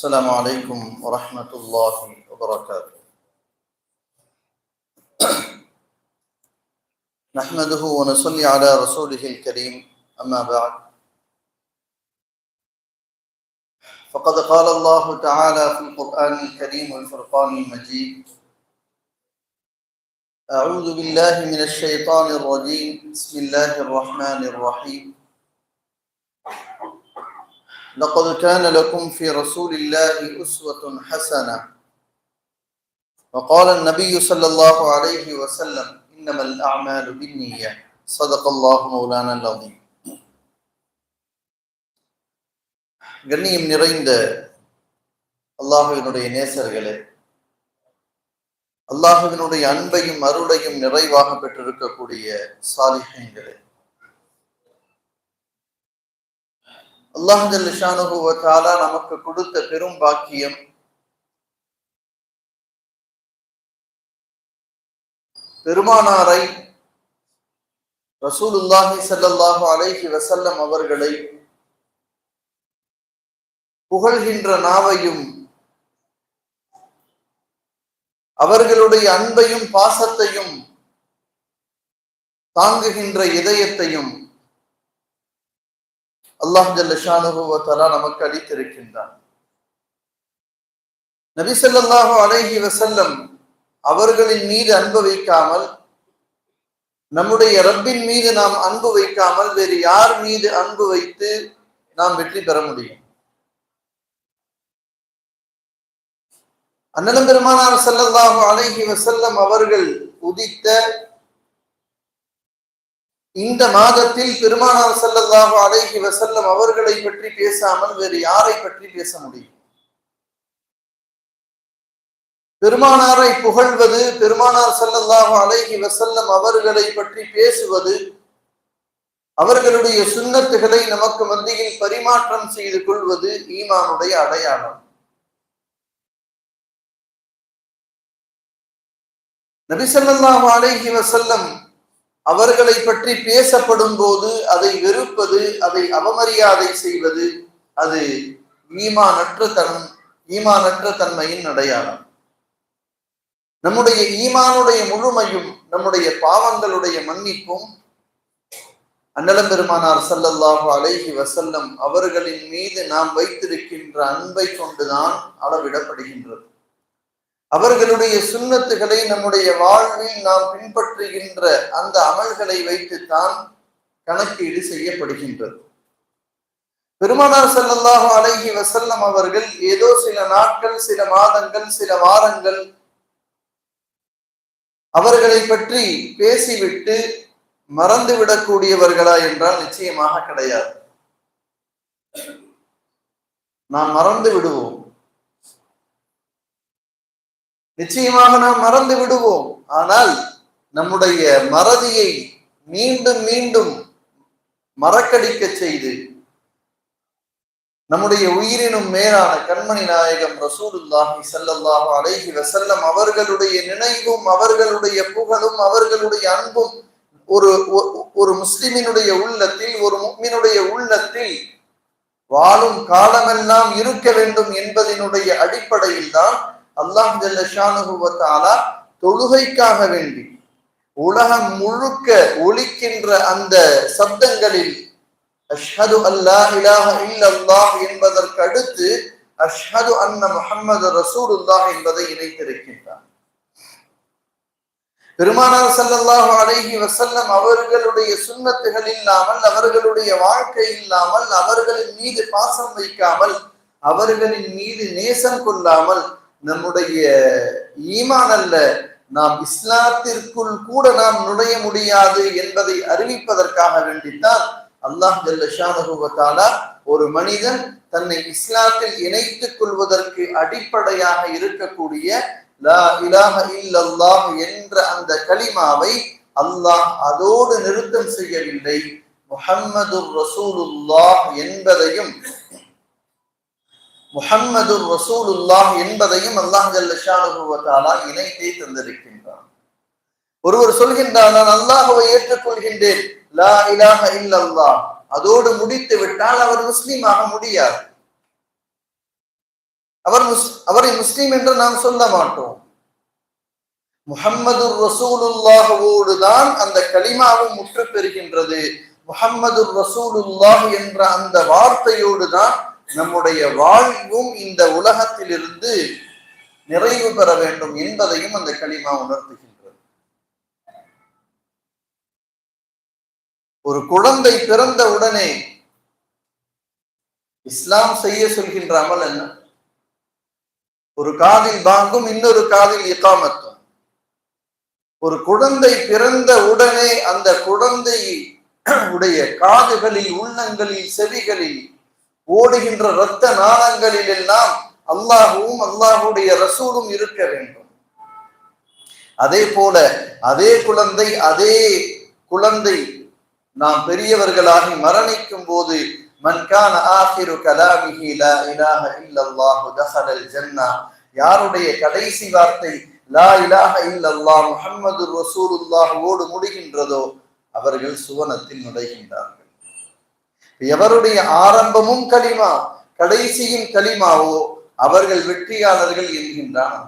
السلام عليكم ورحمة الله وبركاته. نحمده ونصلي على رسوله الكريم أما بعد. فقد قال الله تعالى في القرآن الكريم والفرقان المجيد أعوذ بالله من الشيطان الرجيم بسم الله الرحمن الرحيم. لقد كان لكم في رسول الله أسوة حسنة وقال النبي صلى الله عليه وسلم إنما الأعمال بالنية صدق الله مولانا العظيم கண்ணியம் நிறைந்த அல்லாஹுவினுடைய நேசர்களே அல்லாஹுவினுடைய அன்பையும் அருளையும் நிறைவாக பெற்றிருக்கக்கூடிய சாலிஹங்களே அல்லாஹாலா நமக்கு கொடுத்த பெரும் பாக்கியம். பெருமானாரை ரசூலுல்லாஹி சல்லாஹு அலைஹி வசல்லம் அவர்களை புகழ்கின்ற நாவையும் அவர்களுடைய அன்பையும் பாசத்தையும் தாங்குகின்ற இதயத்தையும் அல்லாஹ் ஜல்லஷானுவலா நமக்கு அளித்திருக்கின்றான். நபி ஸல்லல்லாஹு அலைஹி வசல்லம் அவர்களின் மீது அன்பு வைக்காமல் நம்முடைய ரப்பின் மீது நாம் அன்பு வைக்காமல் வேறு யார் மீது அன்பு வைத்து நாம் வெற்றி பெற முடியும்? அண்ணலம் பெருமானார் ஸல்லல்லாஹு அலைஹி வசல்லம் அவர்கள் உதித்த இந்த மாதத்தில் பெருமானார் செல்லதாக அழகி வசல்லம் அவர்களை பற்றி பேசாமல் வேறு யாரை பற்றி பேச முடியும்? பெருமானாரை புகழ்வது பெருமானார் செல்லதாக அழகி வசல்லம் அவர்களை பற்றி பேசுவது அவர்களுடைய சுண்ணத்துகளை நமக்கு மத்தியில் பரிமாற்றம் செய்து கொள்வது ஈமானுடைய அடையாளம். நபிசல்லாஹு அலைஹி வசல்லம் அவர்களை பற்றி பேசப்படும் போது அதை வெறுப்பது அதை அவமரியாதை செய்வது அது ஈமானற்ற தன் ஈமானற்ற தன்மையின் அடையாளம். நம்முடைய ஈமானுடைய முழுமையும் நம்முடைய பாவங்களுடைய மன்னிப்பும் அன்னலம் பெருமானார் சல்லல்லாஹு அலைஹி வசல்லம் அவர்களின் மீது நாம் வைத்திருக்கின்ற அன்பை கொண்டுதான் அளவிடப்படுகின்றது. அவர்களுடைய சுண்ணத்துகளை நம்முடைய வாழ்வில் நாம் பின்பற்றுகின்ற அந்த அமல்களை வைத்துத்தான் கணக்கீடு செய்யப்படுகின்றது. பெருமானார் செல்லல்லாஹு அழகி வசல்லம் அவர்கள் ஏதோ சில நாட்கள் சில மாதங்கள் சில வாரங்கள் அவர்களை பற்றி பேசிவிட்டு மறந்து விடக்கூடியவர்களா என்றால் நிச்சயமாக கிடையாது. நாம் மறந்து விடுவோம். நிச்சயமாக நாம் மறந்து விடுவோம். ஆனால் நம்முடைய மறதியை மீண்டும் மீண்டும் மறக்கடிக்க செய்து நம்முடைய உயிரினும் மேலான கண்மணி நாயகம் ரசூலுல்லாஹி சல்லல்லாஹு அலைஹி வசல்லம் அவர்களுடைய நினைவும் அவர்களுடைய புகழும் அவர்களுடைய அன்பும் ஒரு ஒரு முஸ்லிமினுடைய உள்ளத்தில் ஒரு முக்மினுடைய உள்ளத்தில் வாழும் காலமெல்லாம் இருக்க வேண்டும் என்பதனுடைய அடிப்படையில் தான் அல்லாஹ் ஜல்லஷானுபத்தாலா தொழுகைக்காக வேண்டி உலகம் முழுக்க ஒழிக்கின்ற அந்த சப்தங்களில் அஷ்ஹது அல்லா இலாஹ இல்லல்லாஹ் என்பதற்கு அடுத்து அஷ்ஹது அன்ன முஹம்மது ரசூலுல்லாஹ் என்பதை இணைத்திருக்கின்றார். பெருமானார் சல்லல்லாஹு அலைஹி வசல்லம் அவர்களுடைய சுண்ணத்துகள் இல்லாமல் அவர்களுடைய வாழ்க்கை இல்லாமல் அவர்களின் மீது பாசம் வைக்காமல் அவர்களின் மீது நேசம் கொள்ளாமல் நம்முடைய ஈமான் அல்ல. நாம் இஸ்லாத்திற்குள் கூட நாம் நுழைய முடியாது என்பதை அறிவிப்பதற்காக வேண்டித்தான் அல்லாஹ் ஜல்லஷானுவத்தாலா ஒரு மனிதன் தன்னை இஸ்லாத்தில் இணைத்துக் கொள்வதற்கு அடிப்படையாக இருக்கக்கூடிய லா இலாஹ இல்லல்லாஹ் என்ற அந்த கலிமாவை அல்லாஹ் அதோடு நிறுத்தம் செய்யவில்லை. முஹம்மது ரசூலுல்லாஹ் என்பதையும் முஹம்மது ரசூலுல்லாஹ் என்பதையும் அல்லாஹ் இணைத்தே தந்திருக்கின்றான். ஒருவர் சொல்கின்றார் நான் அல்லாஹுவை ஏற்றுக்கொள்கின்றேன். லா இலாஹ அதோடு முடித்து விட்டால் அவர் முஸ்லீமாக முடியாது. அவர் முஸ் அவரை முஸ்லீம் என்று நாம் சொல்ல மாட்டோம். முஹம்மது ரசூலுல்லாஹோடு தான் அந்த களிமாவும் முற்று பெறுகின்றது. முஹம்மது ரசூலுல்லாஹ் என்ற அந்த வார்த்தையோடு தான் நம்முடைய வாழ்வும் இந்த உலகத்திலிருந்து நிறைவு பெற வேண்டும் என்பதையும் அந்த களிமா உணர்த்துகின்றது. ஒரு குழந்தை பிறந்த உடனே இஸ்லாம் செய்ய சொல்கின்ற அமல் என்ன? ஒரு காதில் பாங்கும் இன்னொரு காதில் இக்காமத்தும் ஒரு குழந்தை பிறந்த உடனே அந்த குழந்தை உடைய காதுகளில் உள்ளங்களில் செவிகளில் ஓடுகின்ற இரத்த நாணங்களில் எல்லாம் அல்லாஹுவும் அல்லாஹுடைய ரசூலும் இருக்க வேண்டும். அதே போல அதே குழந்தை அதே குழந்தை நாம் பெரியவர்களாகி மரணிக்கும் போது மன்கான ஆஹிரு கலாமிஹி லா இலாஹ இல்லல்லாஹு தஹலல் ஜன்னா யாருடைய கடைசி வார்த்தை லா இலாஹ இல்லல்லாஹ் முஹம்மது ரசூலுல்லாஹ் ஓடு முடிகின்றதோ அவர்கள் சுவனத்தில் நுழைகின்றார்கள். எவருடைய ஆரம்பமும் களிமா கடைசியும் களிமாவோ அவர்கள் வெற்றியாளர்கள் என்கின்றான்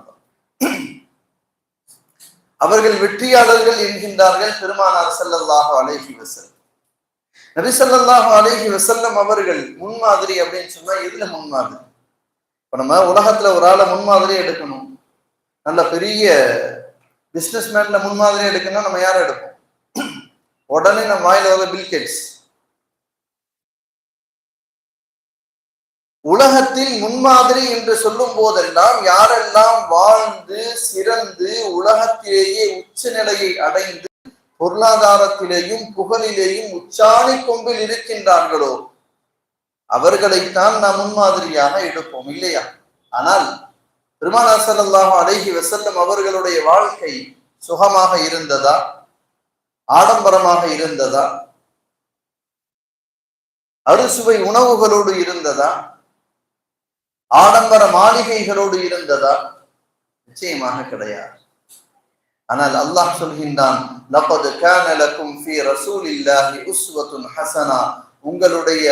அவர்கள் வெற்றியாளர்கள் என்கின்றார்கள் பெருமானார் செல்லல்லாஹு அலைஹி வசல்லம் நபி ஸல்லல்லாஹு அலைஹி வசல்லம் அவர்கள் முன்மாதிரி அப்படின்னு சொன்னா எதுல முன்மாதிரி? இப்ப நம்ம உலகத்துல ஒரு ஆளை முன்மாதிரி எடுக்கணும். நல்ல பெரிய பிசினஸ் மேன்ல முன்மாதிரி எடுக்கணும்னா நம்ம யாரை எடுப்போம்? உடனே நம்ம வாயில வர பில்கேட்ஸ் உலகத்தில் முன்மாதிரி என்று சொல்லும் போதெல்லாம் யாரெல்லாம் வாழ்ந்து சிறந்து உலகத்திலேயே உச்ச நிலையை அடைந்து பொருளாதாரத்திலேயும் புகழிலேயும் உச்சாணி கொம்பில் இருக்கின்றார்களோ அவர்களைத்தான் நாம் முன்மாதிரியாக எடுப்போம் இல்லையா? ஆனால் பெருமானா ஸல்லல்லாஹு அலைஹி அவர்களுடைய வாழ்க்கை சுகமாக இருந்ததா? ஆடம்பரமாக இருந்ததா? அறுசுவை உணவுகளோடு இருந்ததா? ஆடம்பர மாளிகைகளோடு இருந்ததா? நிச்சயமாக கிடையாது. ஆனால் அல்லாஹ் சொல்கின்றான் லபது கான லக்கும் ரசூலில்லாஹி உஸ்வத்துன் ஹசனா. உங்களுடைய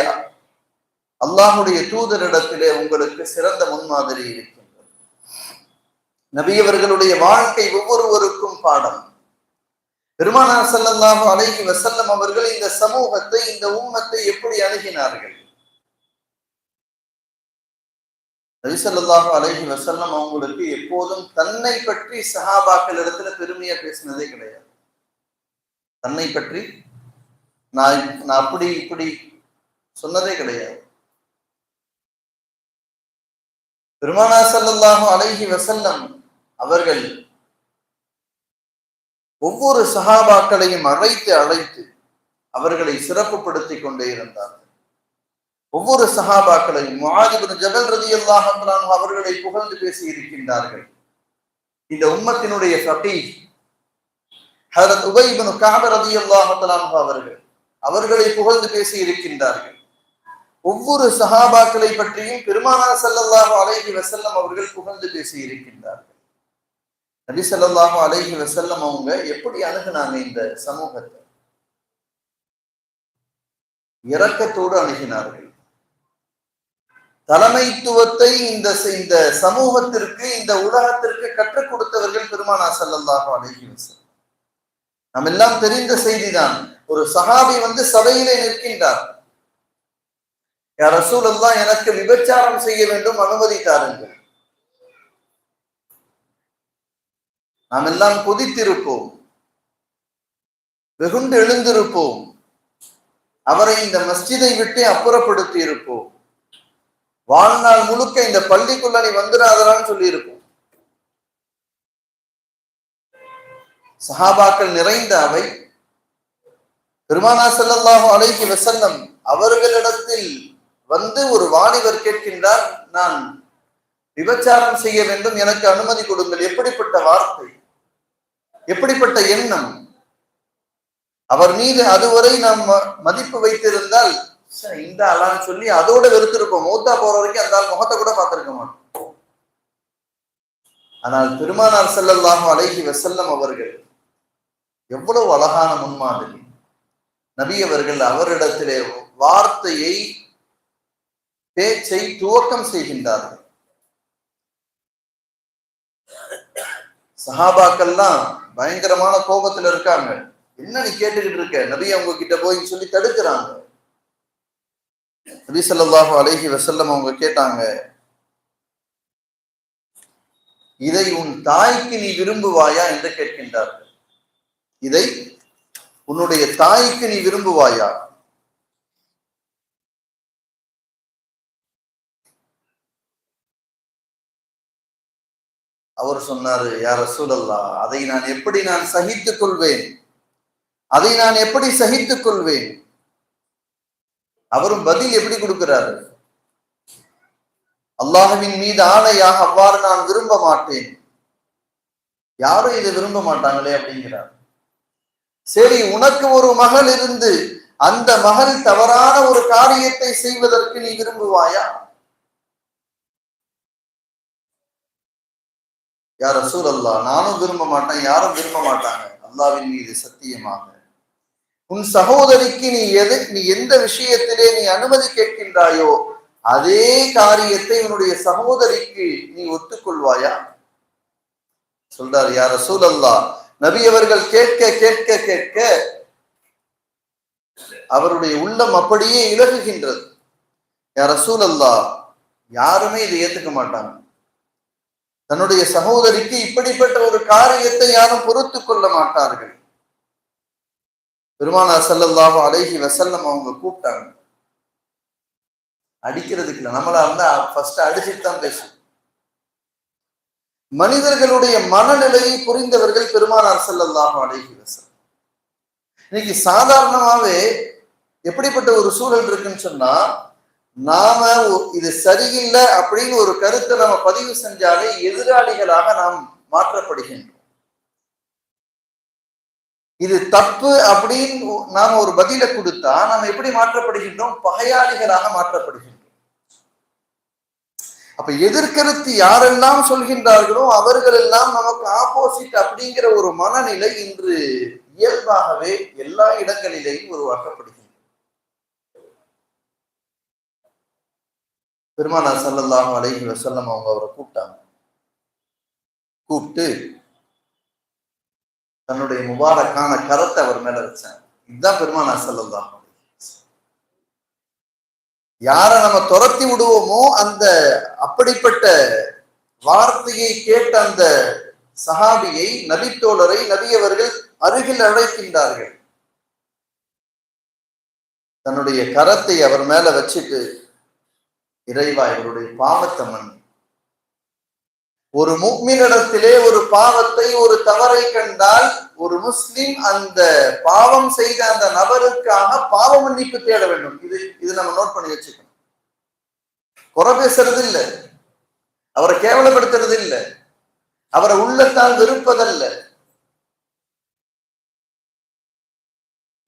அல்லாஹுடைய தூதரிடத்திலே உங்களுக்கு சிறந்த முன்மாதிரி இருக்கின்றது. நபியவர்களுடைய வாழ்க்கை ஒவ்வொருவருக்கும் பாடம். பெருமானார் ஸல்லல்லாஹு அலைஹி வசல்லம் அவர்கள் இந்த சமூகத்தை இந்த உம்மத்தை எப்படி அணுகினார்கள்? நபிசல்லாஹு அலஹி வசல்லம் அவங்களுக்கு எப்போதும் தன்னை பற்றி சஹாபாக்கள் இடத்துல பெருமையா பேசினதே கிடையாது. தன்னை பற்றி நான் நான் அப்படி இப்படி சொன்னதே கிடையாது. பெருமானா சல்லாஹு அலஹி வசல்லம் அவர்கள் ஒவ்வொரு சஹாபாக்களையும் அழைத்து அழைத்து அவர்களை சிறப்புப்படுத்தி கொண்டே இருந்தார்கள். ஒவ்வொரு சஹாபாக்களையும் முஆதிபின் ஜபல் ரதி அல்லாஹ் அவர்களை புகழ்ந்து பேசி இருக்கின்றார்கள் இந்த உம்மத்தினுடைய சதி ஹரத் உபைபின் காப ரதி அல்லாஹ் அவர்கள் அவர்களை புகழ்ந்து பேசி இருக்கின்றார்கள் ஒவ்வொரு சஹாபாக்களை பற்றியும் பெருமானார் ஸல்லல்லாஹு அலைஹி வசல்லம் அவர்கள் புகழ்ந்து பேசி இருக்கின்றார்கள் நபி ஸல்லல்லாஹு அலைஹி வசல்லம் அவங்க எப்படி அணுகுனாங்க இந்த சமூகத்தை? இரக்கத்தோடு அணுகினார்கள். தலைமைத்துவத்தை இந்த இந்த சமூகத்திற்கு இந்த உலகத்திற்கு கற்றுக் கொடுத்தவர்கள் பெருமானா ஸல்லல்லாஹு நம்ம எல்லாம் தெரிந்த செய்திதான். ஒரு சஹாபி வந்து சபையிலே நிற்கின்றார். யார் எல்லாம் எனக்கு விபச்சாரம் செய்ய வேண்டும் அனுமதி தாருங்கள். நாம் எல்லாம் கொதித்திருப்போம். வெகுண்டு எழுந்திருப்போம். அவரை இந்த மஸ்ஜிதை விட்டு அப்புறப்படுத்தி இருப்போம் வாழ்நாள் முழுக்க இந்த பள்ளிக்குள்ள நீ வந்துடாதரான்னு சொல்லி சஹாபாக்கள் நிறைந்த அவை. பெருமானா ஸல்லல்லாஹு அலைஹி வசல்லம் அவர்களிடத்தில் வந்து ஒரு வாலிபர் கேட்கின்றார் நான் விபச்சாரம் செய்ய வேண்டும் எனக்கு அனுமதி கொடுங்கள். எப்படிப்பட்ட வார்த்தை? எப்படிப்பட்ட எண்ணம்? அவர் மீது அதுவரை நாம் ம- மதிப்பு வைத்திருந்தால் இந்த அல்லான்னு சொல்லி அதோட வெறுத்திருப்போம் மூத்தா போற வரைக்கும் அந்த ஆள் முகத்தை கூட பார்த்திருக்க மாட்டோம் ஆனால் பெருமானார் ஸல்லல்லாஹு அழகி வெசல்லம் அவர்கள் எவ்வளவு அழகான முன்மாதிரி. நபி அவர்கள் அவரிடத்திலே வார்த்தையை பேச்சை துவக்கம் செய்கின்றார்கள். சஹாபாக்கள்லாம் பயங்கரமான கோபத்துல இருக்காங்க. என்ன நீ கேட்டுக்கிட்டு இருக்க? நபி அவங்க கிட்ட போய் சொல்லி தடுக்கிறாங்க. நபி ஸல்லல்லாஹு வசல்லம் அவங்க கேட்டாங்க இதை உன் தாய்க்கு நீ விரும்புவாயா? என்று கேட்கின்றார்கள். இதை உன்னுடைய தாய்க்கு நீ விரும்புவாயா? அவர் சொன்னாரு யார் சூழல்லா அதை நான் எப்படி நான் சகித்துக் கொள்வேன்? அதை நான் எப்படி சகித்துக் கொள்வேன்? அவரும் பதில் எப்படி கொடுக்கிறாரு அல்லாஹுவின் மீது ஆணையாக அவ்வாறு நான் விரும்ப மாட்டேன். யாரும் இதை விரும்ப மாட்டாங்களே அப்படிங்கிறார். சரி உனக்கு ஒரு மகள் இருந்து அந்த மகள் தவறான ஒரு காரியத்தை செய்வதற்கு நீ விரும்புவாயா? யார் ரசூல் அல்லா நானும் விரும்ப மாட்டேன் யாரும் விரும்ப மாட்டாங்க. அல்லாவின் மீது சத்தியமாக. உன் சகோதரிக்கு நீ எது நீ எந்த விஷயத்திலே நீ அனுமதி கேட்கின்றாயோ அதே காரியத்தை உன்னுடைய சகோதரிக்கு நீ ஒத்துக்கொள்வாயா? சொல்றார் யார சூழல்லா அல்லா நபி அவர்கள் கேட்க கேட்க கேட்க அவருடைய உள்ளம் அப்படியே இலகுகின்றது. யார சூழல்லா யாருமே இதை ஏத்துக்க மாட்டாங்க. தன்னுடைய சகோதரிக்கு இப்படிப்பட்ட ஒரு காரியத்தை யாரும் பொறுத்து கொள்ள மாட்டார்கள். பெருமானார் சல்லல்லாஹு அலைஹி வசல்லம் அவங்க கூப்பிட்டாங்க. அடிக்கிறதுக்கு இல்லை நம்மளா இருந்தா ஃபர்ஸ்ட் அடிச்சுட்டு தான் பேசும் மனிதர்களுடைய மனநிலையை புரிந்தவர்கள் பெருமானார் சல்லல்லாஹு அலைஹி வசல்லம் இன்னைக்கு சாதாரணமாவே எப்படிப்பட்ட ஒரு சூழல் இருக்குன்னு சொன்னா நாம இது சரியில்லை அப்படின்னு ஒரு கருத்தை நம்ம பதிவு செஞ்சாலே எதிராளிகளாக நாம் மாற்றப்படுகின்றோம். இது தப்பு அப்படின்னு நாம ஒரு பதில கொடுத்தா நாம் எப்படி மாற்றப்படுகின்றோம்? பகையாளிகளாக மாற்றப்படுகின்றோம். அப்ப எதிர்கருத்து யாரெல்லாம் சொல்கின்றார்களோ அவர்கள் எல்லாம் நமக்கு ஆப்போசிட் அப்படிங்கிற ஒரு மனநிலை இன்று இயல்பாகவே எல்லா இடங்களிலேயும் உருவாக்கப்படுகிறது. பெருமானா சல்லல்லாஹு அலைஹி வசல்லம் அவங்க அவரை கூப்பிட்டாங்க. கூப்பிட்டு தன்னுடைய முபாரக்கான கரத்தை அவர் மேல வச்சாங்க இதுதான் பெருமானா சல்லல்லாஹு யாரை நம்ம துரத்தி விடுவோமோ அந்த அப்படிப்பட்ட வார்த்தையை கேட்ட அந்த சஹாபியை நபித்தோழரை நபியவர்கள் அருகில் அழைக்கின்றார்கள். தன்னுடைய கரத்தை அவர் மேல வச்சுட்டு இறைவா இவருடைய பாவத்தம்மன் ஒரு முக்மினிடத்திலே ஒரு பாவத்தை ஒரு தவறை கண்டால் ஒரு முஸ்லிம் அந்த பாவம் செய்த அந்த நபருக்காக பாவ மன்னிப்பு தேட வேண்டும். இது இது நம்ம நோட் பண்ணி வச்சுக்கணும். குறை பேசுறது இல்லை அவரை கேவலப்படுத்துறது இல்லை அவரை உள்ளத்தால் வெறுப்பதல்ல.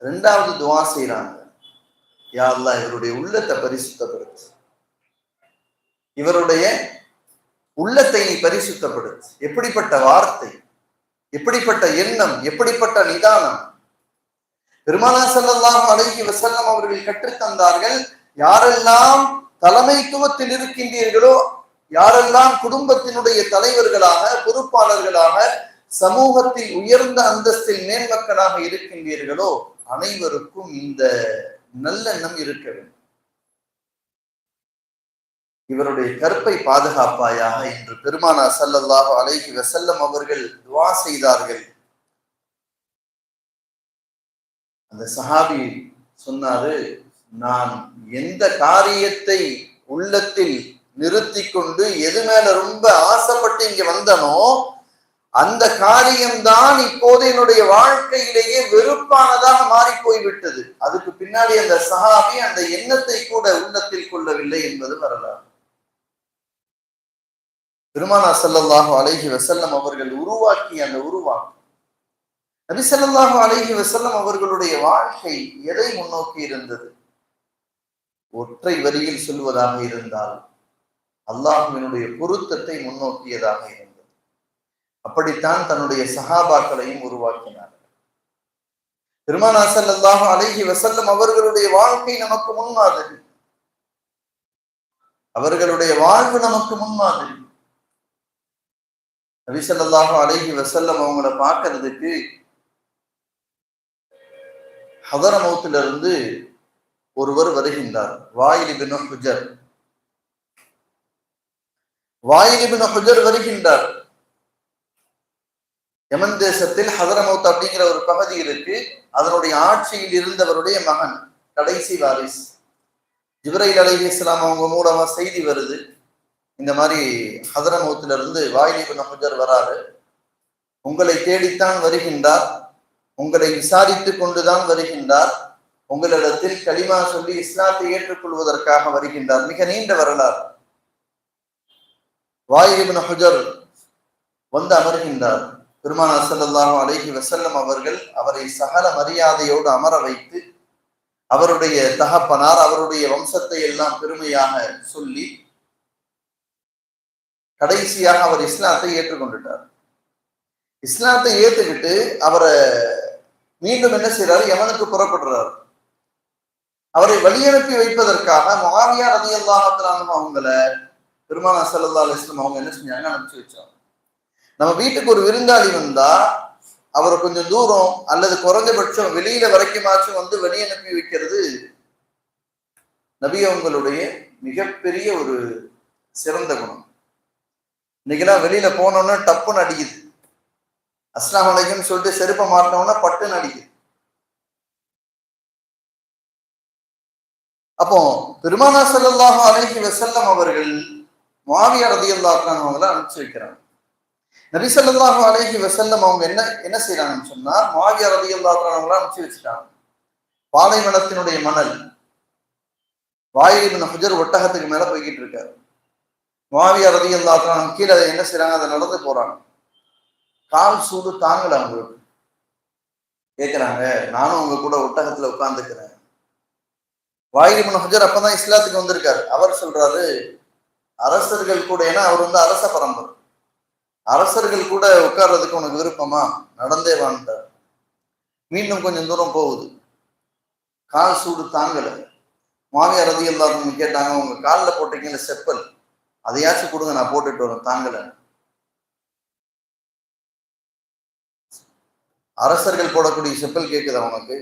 ரெண்டாவது துவா செய்யறாங்க யா இவருடைய உள்ளத்தை பரிசுத்தப்படுத்து. இவருடைய உள்ளத்தை நீ பரிசுத்தப்படுத்து எப்படிப்பட்ட வார்த்தை எப்படிப்பட்ட எண்ணம் எப்படிப்பட்ட நிதானம்? பெருமானா செல்லலாம் அழகி வசல்லம் அவர்கள் கற்றுத்தந்தார்கள் யாரெல்லாம் தலைமைத்துவத்தில் இருக்கின்றீர்களோ யாரெல்லாம் குடும்பத்தினுடைய தலைவர்களாக பொறுப்பாளர்களாக சமூகத்தில் உயர்ந்த அந்தஸ்தில் மேன்மக்களாக இருக்கின்றீர்களோ அனைவருக்கும் இந்த நல்லெண்ணம் இருக்க வேண்டும். இவருடைய கற்பை பாதுகாப்பாயாக என்று பெருமானா சல்லல்லாஹு அலைஹி வசல்லம் அவர்கள் துவா செய்தார்கள். அந்த சஹாபி சொன்னாரு நான் எந்த காரியத்தை உள்ளத்தில் நிறுத்தி கொண்டு எது மேல ரொம்ப ஆசைப்பட்டு இங்க வந்தனோ அந்த காரியம்தான் இப்போது என்னுடைய வாழ்க்கையிலேயே வெறுப்பானதாக மாறி போய்விட்டது. அதுக்கு பின்னாடி அந்த சஹாபி அந்த எண்ணத்தை கூட உள்ளத்தில் கொள்ளவில்லை என்பது வரலாறு. பெருமானா சல்லல்லாஹு அழகி வசல்லம் அவர்கள் உருவாக்கிய அந்த உருவாக்கம். நபி ஸல்லல்லாஹு அலைஹி வசல்லம் அவர்களுடைய வாழ்க்கை எதை முன்னோக்கி இருந்தது? ஒற்றை வரியில் சொல்வதாக இருந்தால் அல்லாஹுவினுடைய பொருத்தத்தை முன்னோக்கியதாக இருந்தது. அப்படித்தான் தன்னுடைய சகாபாக்களையும் உருவாக்கினார் பெருமானா அல்லாஹ் அழகி வசல்லம் அவர்களுடைய வாழ்க்கை நமக்கு முன்மாதிரி. அவர்களுடைய வாழ்வு நமக்கு முன்மாதிரி. நபிசல்லாஹு அழகி வசல்லம் அவங்கள பார்க்கறதுக்கு ஹதரமௌத்துல இருந்து ஒருவர் வருகின்றார். வாயிலிபின் ஹுஜர். வாயிலிபின் ஹுஜர் வருகின்றார். யமன் தேசத்தில் ஹதரமௌத் அப்படிங்கிற ஒரு பகுதி இருக்கு. அதனுடைய ஆட்சியில் இருந்தவருடைய மகன் கடைசி வாரிஸ். ஜிப்ரைல் அலி இஸ்லாம் அவங்க மூலமா செய்தி வருது. இந்த மாதிரி ஹதரமௌத்துல இருந்து வாயிலிபின் வராரு. உங்களை தேடித்தான் வருகின்றார். உங்களை விசாரித்து கொண்டுதான் வருகின்றார். உங்களிடத்தில் களிமா சொல்லி இஸ்லாத்தை ஏற்றுக்கொள்வதற்காக வருகின்றார். மிக நீண்ட வரலாறு. வாயிலிபின் ஹுஜர் வந்து அமர்கின்றார். பெருமானா சல்லாஹூ அழகி வசல்லம் அவர்கள் அவரை சகல மரியாதையோடு அமர வைத்து அவருடைய தகப்பனார் அவருடைய வம்சத்தை எல்லாம் பெருமையாக சொல்லி கடைசியாக அவர் இஸ்லாத்தை ஏற்றுக்கொண்டுட்டார். இஸ்லாத்தை ஏத்துக்கிட்டு அவரை மீண்டும் என்ன செய்யறாரு எவனுக்கு புறப்படுறாரு. அவரை வழியனுப்பி வைப்பதற்காக மாவியா ரதி அல்லாஹத்தினாலும் அவங்கள பெருமானா சல்லா இஸ்லாம் அவங்க என்ன செஞ்சாங்க? அனுப்பிச்சு வச்சாங்க. நம்ம வீட்டுக்கு ஒரு விருந்தாளி வந்தா அவரை கொஞ்சம் தூரம் அல்லது குறைஞ்சபட்சம் வெளியில வரைக்குமாச்சும் வந்து வெளி அனுப்பி வைக்கிறது நபி அவங்களுடைய மிகப்பெரிய ஒரு சிறந்த குணம். இன்னைக்கெல்லாம் வெளியில போனோம்னா டப்புன்னு அடிக்குது. அஸ்லாம் வலைக்கும் சொல்லிட்டு செருப்பை மாட்டினோம்னா பட்டுன்னு அடிக்குது. அப்போ பெருமானா செல்லல்லாஹு அலைஹி வசல்லம் அவர்கள் மாவியா ரதி அல்லாஹான் அவங்கள அனுப்பிச்சு வைக்கிறாங்க. நபி சொல்லாஹு அலைஹி வசல்லம் அவங்க என்ன என்ன செய்யறாங்கன்னு சொன்னா மாவியா ரதி அல்லாஹான் அவங்கள அனுப்பிச்சு வச்சுட்டாங்க. பாலைவனத்தினுடைய மணல் வாயிலின் ஹுஜர் ஒட்டகத்துக்கு மேல போய்கிட்டு இருக்காரு. மாவியா ரதி அல்லாஹான் கீழே அதை என்ன செய்யறாங்க அதை நடந்து போறாங்க. கால் சூடு தாங்கல அவங்களுக்கு. கேட்கிறாங்க நானும் உங்க கூட ஒட்டகத்துல உட்கார்ந்துக்கிறேன். வாயிலிமன் ஹஜர் அப்பதான் இஸ்லாத்துக்கு வந்திருக்காரு. அவர் சொல்றாரு அரசர்கள் கூட ஏன்னா அவர் வந்து அரச பரம்பரை. அரசர்கள் கூட உட்கார்றதுக்கு உனக்கு விருப்பமா? நடந்தே வாழ்ந்தார் மீண்டும் கொஞ்சம் தூரம் போகுது. கால் சூடு தாங்கல. மாமியார் ரதி எல்லாரும் கேட்டாங்க உங்க காலில் போட்டீங்கல்ல செப்பல். அதையாச்சும் கொடுங்க நான் போட்டுட்டு வரேன் தாங்கல. அரசர்கள் போடக்கூடிய செப்பல் கேட்குது அவனுக்கு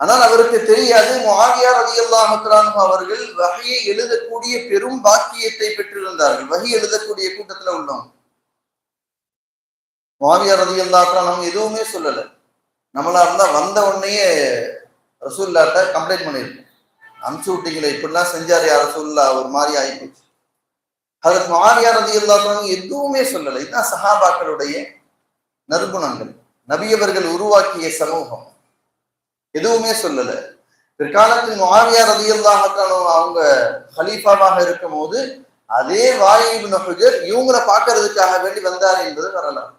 ஆனால் அவருக்கு தெரியாது மாவியார் அலி அல்லாஹான் அவர்கள் வகையை எழுதக்கூடிய பெரும் பாக்கியத்தை பெற்றிருந்தார்கள். வகை எழுதக்கூடிய கூட்டத்துல உள்ளவங்க மாவியார் அதிகல்லாக்கிறான் அவங்க எதுவுமே சொல்லல. நம்மளா இருந்தா வந்த உடனேயே ரசூல்லாட்ட கம்ப்ளைண்ட் பண்ணியிருக்கோம் அனுப்பிச்சு விட்டீங்களே இப்படிலாம் செஞ்சார் யார் ரசூல்லா ஒரு மாதிரி ஆயிப்போச்சு. அதற்கு மாவியார் ரதி அல்லாஹான் எதுவுமே சொல்லலை. இதுதான் சஹாபாக்களுடைய நறுகுணங்கள். நபியவர்கள் உருவாக்கிய சமூகம். எதுவுமே சொல்லல. பிற்காலத்தில் மாவியார் ரதியல்லாஹத்தானோ அவங்க ஹலீஃபாவாக இருக்கும் போது அதே வாயிபின் ஹுஜர் இவங்களை பார்க்கறதுக்காக வேண்டி வந்தார் என்பது வரலாம்.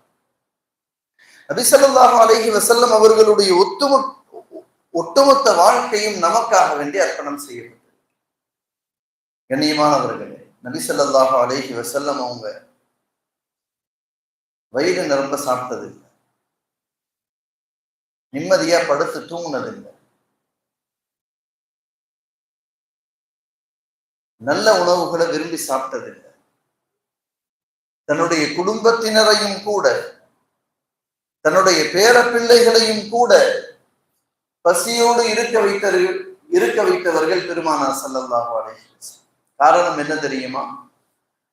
நபிசல்லாஹு அலஹி வசல்லம் அவர்களுடைய ஒத்துமொ ஒட்டுமொத்த வாழ்க்கையும் நமக்காக வேண்டி அர்ப்பணம் செய்யப்பட்டது. கண்ணியமானவர்களே நபிசல்லாஹு அலஹி வசல்லம் அவங்க வயிறு நிரம்ப சாப்பிட்டது இல்லை நிம்மதியா படுத்து தூங்குனதில்லை. நல்ல உணவுகளை விரும்பி சாப்பிட்டது இல்லை தன்னுடைய குடும்பத்தினரையும் கூட தன்னுடைய பேர பிள்ளைகளையும் கூட பசியோடு இருக்க வைத்த இருக்க வைத்தவர்கள் பெருமானா சல்லல்லாஹு வசல்லம் காரணம் என்ன தெரியுமா?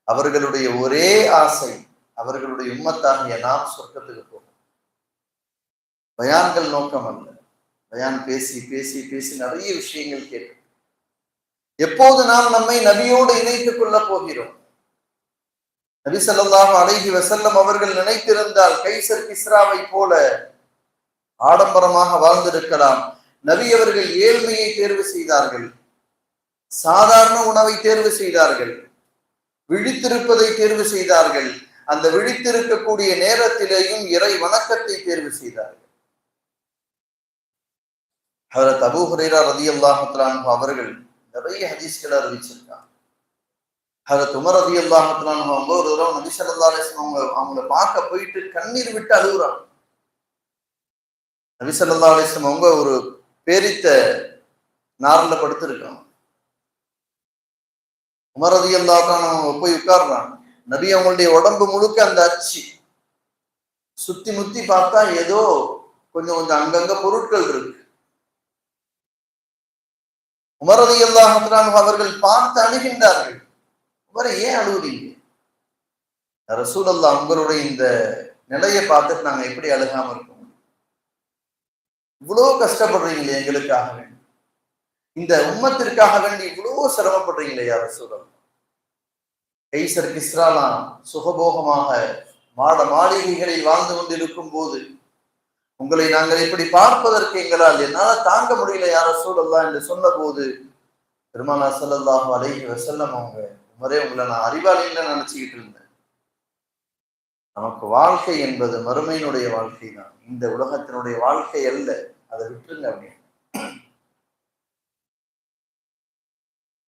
அவர்களுடைய ஒரே ஆசை அவர்களுடைய உம்மத்தாகிய நாம் சொர்க்கத்துக்கு போகும் பயான்கள் நோக்கம் அல்ல. பயான் பேசி பேசி பேசி நிறைய விஷயங்கள் கேட்டு எப்போது நாம் நம்மை நபியோடு இணைத்துக் கொள்ள போகிறோம்? நபி சொல்லாஹு அழகி வசல்லம் அவர்கள் நினைத்திருந்தால் கைசர் கிஸ்ராவை போல ஆடம்பரமாக வாழ்ந்திருக்கலாம். நபி அவர்கள் ஏழ்மையை தேர்வு செய்தார்கள். சாதாரண உணவை தேர்வு செய்தார்கள். விழித்திருப்பதை தேர்வு செய்தார்கள். அந்த விழித்திருக்கக்கூடிய நேரத்திலேயும் இறை வணக்கத்தை தேர்வு செய்தார்கள். ஹரத் அபு ஹுரேரா ரதி அல்லாஹத்ரான் அவர்கள் நிறைய ஹதீஸ்களை அறிவிச்சிருக்காங்க. ஹரத் உமர் ரதி அல்லாஹத்ரான் அவங்க ஒரு தடவை நபி சல்லா அவங்க அவங்கள பார்க்க போயிட்டு கண்ணீர் விட்டு அழுகுறாங்க. நபி சல்லா அலிஸ்லம் அவங்க ஒரு பேரித்த நார்ல படுத்திருக்காங்க. உமரதி ரதி அவங்க போய் உட்கார்றாங்க. நபி அவங்களுடைய உடம்பு முழுக்க அந்த அச்சு. சுத்தி முத்தி பார்த்தா ஏதோ கொஞ்சம் கொஞ்சம் அங்கங்க பொருட்கள் இருக்கு. உமரதி அல்லாஹ் அவர்கள் பார்த்து அழுகின்றார்கள். உமரை ஏன் அழுகுறீங்க ரசூல் அல்லா உங்களுடைய இந்த நிலையை பார்த்துட்டு நாங்க எப்படி அழுகாம இருக்கோம்? இவ்வளவு கஷ்டப்படுறீங்களே எங்களுக்காக வேண்டும் இந்த உம்மத்திற்காக வேண்டி இவ்வளவு சிரமப்படுறீங்களே யார சூழல் கைசர் கிஸ்ராலாம் சுகபோகமாக மாட மாளிகைகளில் வாழ்ந்து கொண்டிருக்கும் போது உங்களை நாங்கள் இப்படி பார்ப்பதற்கு எங்களால் என்னால் தாங்க முடியல யார சூழல்லாம் என்று சொன்ன போது பெருமானா சல்லாஹு அலைஹி வசல்லம் அவங்க உமரே உங்களை நான் அறிவாளின்னு நினைச்சுக்கிட்டு இருந்தேன். நமக்கு வாழ்க்கை என்பது மறுமையினுடைய வாழ்க்கை தான் இந்த உலகத்தினுடைய வாழ்க்கை அல்ல. அதை விட்டுருங்க அப்படின்னு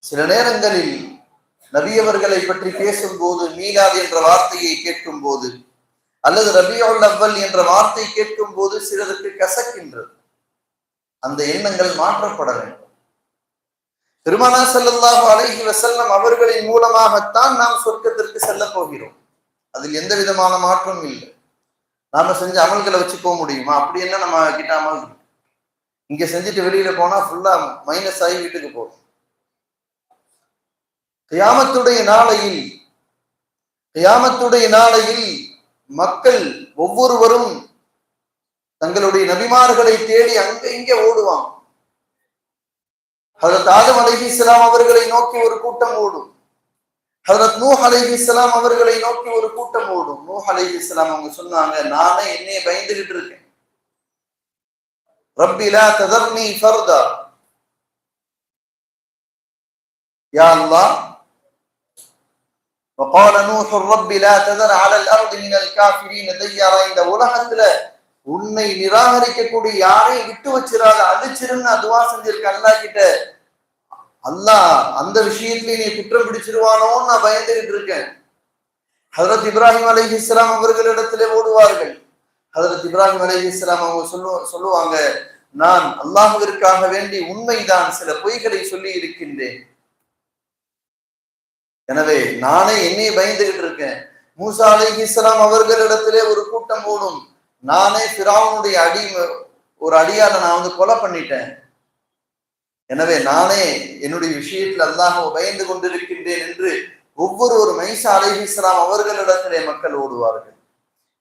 சில நேரங்களில் நபியவர்களை பற்றி பேசும்போது மீலாது என்ற வார்த்தையை கேட்கும் போது அல்லது ரபியோல் அவ்வல் என்ற வார்த்தை கேட்கும் போது சிலருக்கு கசக்கின்றது. அந்த எண்ணங்கள் மாற்றப்பட வேண்டும். திருமணா செல்லல்லாஹு அலைஹி வசல்லம் அவர்களின் மூலமாகத்தான் நாம் சொர்க்கத்திற்கு செல்ல போகிறோம். அதில் எந்த விதமான மாற்றமும் இல்லை. நாம செஞ்ச அமல்களை வச்சு போக முடியுமா? அப்படி என்ன நம்ம கிட்ட அமல் இங்க செஞ்சுட்டு வெளியில போனா ஃபுல்லா மைனஸ் ஆகி வீட்டுக்கு போகும். கியாமத்துடைய நாளையில் கியாமத்துடைய நாளையில் மக்கள் ஒவ்வொருவரும் தங்களுடைய நபிமார்களை தேடி அங்க இங்கே ஓடுவான் ஹதரத் ஆதம் அலஹி இஸ்லாம் அவர்களை நோக்கி ஒரு கூட்டம் ஓடும். ஹதரத் நூ அலஹி இஸ்லாம் அவர்களை நோக்கி ஒரு கூட்டம் ஓடும். நூ அலஹி இஸ்லாம் அவங்க சொன்னாங்க நானே என்னைய பயந்துகிட்டு இருக்கேன். ரப்பிலா ததர்னி ஃபர்தா. யா அல்லாஹ் وقال نوح رب لا تذر على الارض من الكافرين ديارا இந்த உலகத்துல உன்னை நிராகரிக்கக்கூடிய யாரையும் விட்டு வச்சிடாத அழிச்சிருன்னு அதுவா செஞ்சிருக்க அல்லா கிட்ட அல்லாஹ் அந்த விஷயத்திலே நீ குற்றம் பிடிச்சிருவானோன்னு நான் பயந்துகிட்டு இருக்கேன் ஹதரத் இப்ராஹிம் அலஹி இஸ்லாம் அவர்களிடத்திலே ஓடுவார்கள் ஹதரத் இப்ராஹிம் அலஹி இஸ்லாம் அவங்க சொல்லு சொல்லுவாங்க நான் அல்லாஹுவிற்காக வேண்டி உண்மைதான் சில பொய்களை சொல்லி இருக்கின்றேன் எனவே நானே என்னை பயந்துகிட்டு இருக்கேன். மூசா அலி இஸ்லாம் அவர்களிடத்திலே ஒரு கூட்டம் ஓடும். நானே பிராவனுடைய அடி ஒரு அடியால நான் வந்து கொலை பண்ணிட்டேன். எனவே நானே என்னுடைய விஷயத்தில் அல்லாஹ் பயந்து கொண்டிருக்கின்றேன் என்று ஒவ்வொரு ஒரு மைசா அலி இஸ்லாம் அவர்களிடத்திலே மக்கள் ஓடுவார்கள்.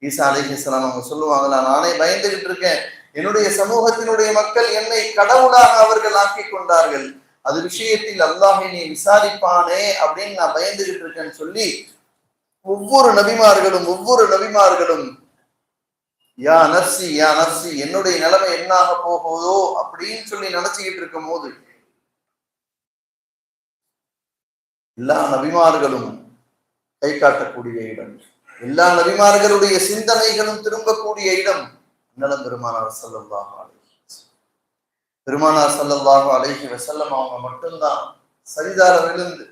ஈசா அலி இஸ்லாம் அவங்க சொல்லுவாங்களா நானே பயந்துகிட்டு இருக்கேன். என்னுடைய சமூகத்தினுடைய மக்கள் என்னை கடவுளாக அவர்கள் ஆக்கி கொண்டார்கள். அது விஷயத்தில் அல்லாஹை நீ விசாரிப்பானே அப்படின்னு நான் பயந்துகிட்டு இருக்கேன்னு சொல்லி ஒவ்வொரு நபிமார்களும் ஒவ்வொரு நபிமார்களும் யா நர்சி யா நர்சி என்னுடைய நிலைமை என்னாக போகுதோ? அப்படின்னு சொல்லி நினைச்சுக்கிட்டு இருக்கும் போது எல்லா நபிமார்களும் கை காட்டக்கூடிய இடம் எல்லா நபிமார்களுடைய சிந்தனைகளும் திரும்பக்கூடிய இடம் நலம் பெருமானார் செல்லல்லாஹ் பெருமானார் சல்லல்லாஹு அலைஹி வசல்லம் அவங்க மட்டும்தான். சரிதார விழுந்து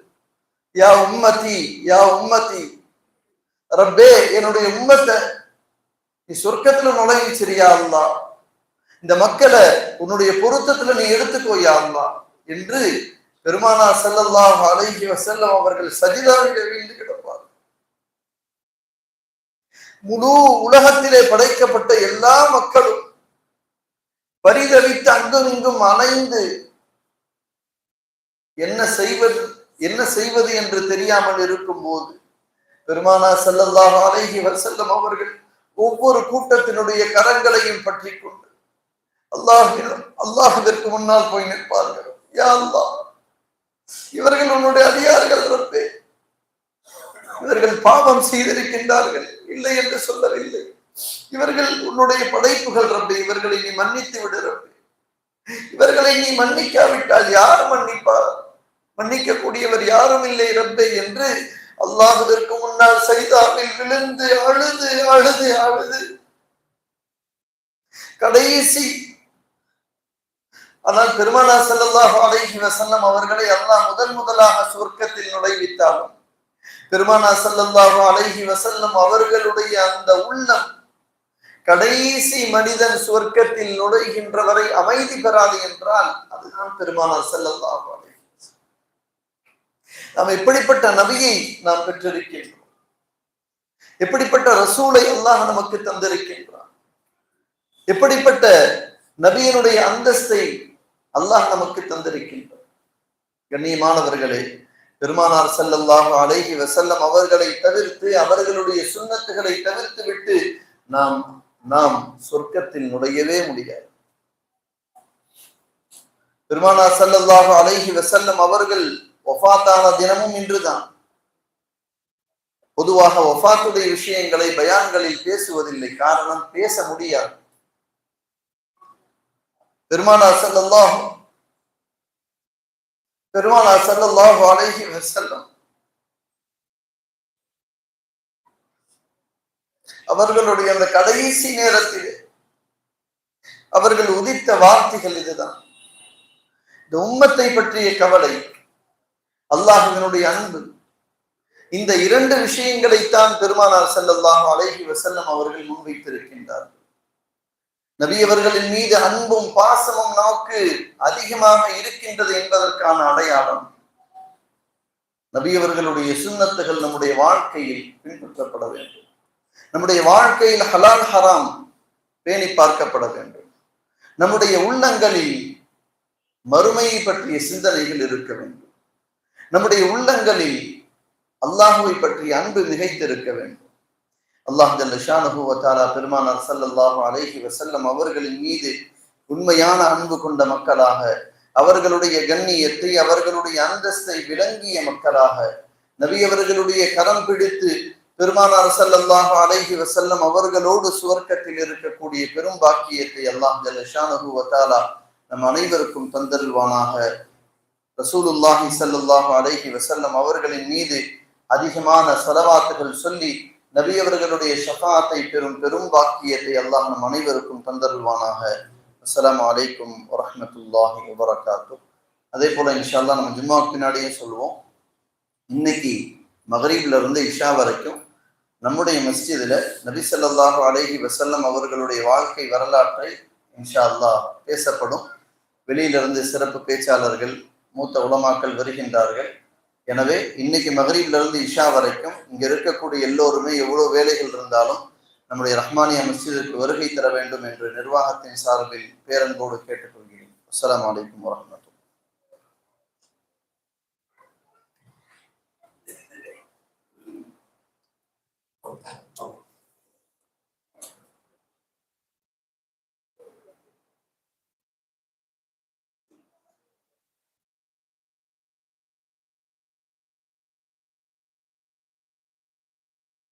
யா உம்மதி யா உம்மதி. ரப்பே என்னுடைய உம்மத்தை நீ சொர்க்கத்துல நுழையும் சரியா அல்லா? இந்த மக்களை உன்னுடைய பொருத்தத்துல நீ எடுத்துக்கோயா அல்லா? என்று பெருமானார் செல்லல்லாஹு அழகி வசல்லம் அவர்கள் சஜிதாவிலே வீழ்ந்து கிடப்பார் முழு உலகத்திலே படைக்கப்பட்ட எல்லா மக்களும் பரிதவித்து அங்கும் இங்கும் அலைந்து என்ன செய்வது என்ன செய்வது என்று தெரியாமல் இருக்கும் போது பெருமானா செல்லல்லாஹ் அலைஹி வசல்லம் அவர்கள் ஒவ்வொரு கூட்டத்தினுடைய கரங்களையும் பற்றி கொண்டு அல்லாஹிலும் அல்லாஹுவிற்கு முன்னால் போய் நிற்பார்கள். யா அல்லாஹ் இவர்கள் உன்னுடைய அதிகாரிகள் ரப்பே. இவர்கள் பாவம் செய்திருக்கின்றார்கள். இல்லை என்று சொல்லவில்லை. இவர்கள் உன்னுடைய படைப்புகள் ரப்பி இவர்களை நீ மன்னித்து விடு ரப்பி. இவர்களை நீ மன்னிக்காவிட்டால் யார் மன்னிப்பார்? மன்னிக்க கூடியவர் யாரும் இல்லை ரப்பே என்று அல்லாஹுவிற்கு முன்னால் சைதாவில் விழுந்து அழுது அழுது அழுது. கடைசி. ஆனால் பெருமானா செல்லல்லாஹ் அலைஹி வசல்லம் அவர்களை அல்லாஹ் முதன் முதலாக சொர்க்கத்தில் நுழைவித்தாலும் பெருமானா செல்லல்லாஹ் அலைஹி வசல்லம் அவர்களுடைய அந்த உள்ளம் கடைசி மனிதன் சொர்க்கத்தில் நுழைகின்ற வரை அமைதி பெறாது என்றால் அதுதான் பெருமானார் செல்லல்லாஹு நாம் எப்படிப்பட்ட நபியை நாம் பெற்றிருக்கின்றோம்? எப்படிப்பட்ட ரசூலை அல்லாஹ் நமக்கு தந்திருக்கின்றான்? எப்படிப்பட்ட நபியினுடைய அந்தஸ்தை அல்லாஹ் நமக்கு தந்திருக்கின்றான்? கண்ணியமானவர்களே பெருமானார் ஸல்லல்லாஹு அழகி வசல்லம் அவர்களை தவிர்த்து அவர்களுடைய சுண்ணத்துகளை தவிர்த்து விட்டு நாம் நாம் சொர்க்கத்தில் நுழையவே முடியாது. பெருமானா ஸல்லல்லாஹு அலைஹி வெசல்லம் அவர்கள் ஒஃபாத்தான தினமும் இன்றுதான். பொதுவாக ஒஃபாத்துடைய விஷயங்களை பயான்களில் பேசுவதில்லை காரணம் பேச முடியாது. பெருமானா ஸல்லல்லாஹு பெருமானா சல்லல்லாஹு அலைஹி வெசல்லம் அவர்களுடைய அந்த கடைசி நேரத்தில் அவர்கள் உதித்த வார்த்தைகள் இதுதான். இந்த உம்மத்தை பற்றிய கவலை அல்லாஹுவினுடைய அன்பு இந்த இரண்டு விஷயங்களைத்தான் பெருமானார் ஸல்லல்லாஹு அழகி வசல்லம் அவர்கள் முன்வைத்திருக்கின்றார்கள் நபி அவர்களின் மீது அன்பும் பாசமும் நமக்கு அதிகமாக இருக்கின்றது என்பதற்கான அடையாளம். நபி அவர்களுடைய நம்முடைய வாழ்க்கையில் பின்பற்றப்பட வேண்டும். நம்முடைய வாழ்க்கையில் ஹலால் ஹராம் பேணி பார்க்கப்பட வேண்டும். நம்முடைய உள்ளங்களில் மறுமையை பற்றிய சிந்தனைகள் இருக்க வேண்டும். நம்முடைய உள்ளங்களில் அல்லாஹுவை பற்றிய அன்பு மிகைத்திருக்க வேண்டும். அல்லாஹ் ஜல்லஷானஹு பெருமானார் ஸல்லல்லாஹு அலைஹி வசல்லம் அவர்களின் மீது உண்மையான அன்பு கொண்ட மக்களாக அவர்களுடைய கண்ணியத்தை அவர்களுடைய அந்தஸ்தை விளங்கிய மக்களாக நபி அவர்களுடைய கரம் பிடித்து பெருமானார் ஸல்லல்லாஹு அலைஹி வஸல்லம் அவர்களோடு சுவர்க்கத்தில் இருக்கக்கூடிய பெரும் பாக்கியத்தை அல்லாஹ் ஜலஷானு வத்தாலா நம் அனைவருக்கும் தந்தருள்வானாக. ரசூலுல்லாஹி ஸல்லல்லாஹு அலைஹி வசல்லம் அவர்களின் மீது அதிகமான செலவாத்துகள் சொல்லி நபியவர்களுடைய ஷஃபாத்தை பெறும் பெரும் பாக்கியத்தை அல்லாஹ் நம் அனைவருக்கும் தந்தருள்வானாக. அஸ்லாம் அலைக்கும் வரமத்துல்லாஹி வபரகாத்து அதே போல இன்ஷால்லா நம்ம ஜும்மாவுக்கு பின்னாடியே சொல்லுவோம். இன்னைக்கு மகரீப்ல இருந்து இஷா வரைக்கும் நம்முடைய மஸ்ஜிதுல நபி ஸல்லல்லாஹு அலைஹி அவர்களுடைய வாழ்க்கை வரலாற்றை இன்ஷா அல்லாஹ் பேசப்படும். வெளியிலிருந்து சிறப்பு பேச்சாளர்கள் மூத்த உலமாக்கள் வருகின்றார்கள். எனவே இன்னைக்கு மகரீப்ல இஷா வரைக்கும் இங்க இருக்கக்கூடிய எல்லோருமே எவ்வளவு வேலைகள் இருந்தாலும் நம்முடைய ரஹ்மானியா மஸ்ஜிதுக்கு வருகை தர வேண்டும் என்று நிர்வாகத்தின் சார்பில் பேரன்போடு கேட்டுக்கொள்கிறேன். அஸ்ஸலாமு அலைக்கும் Okay.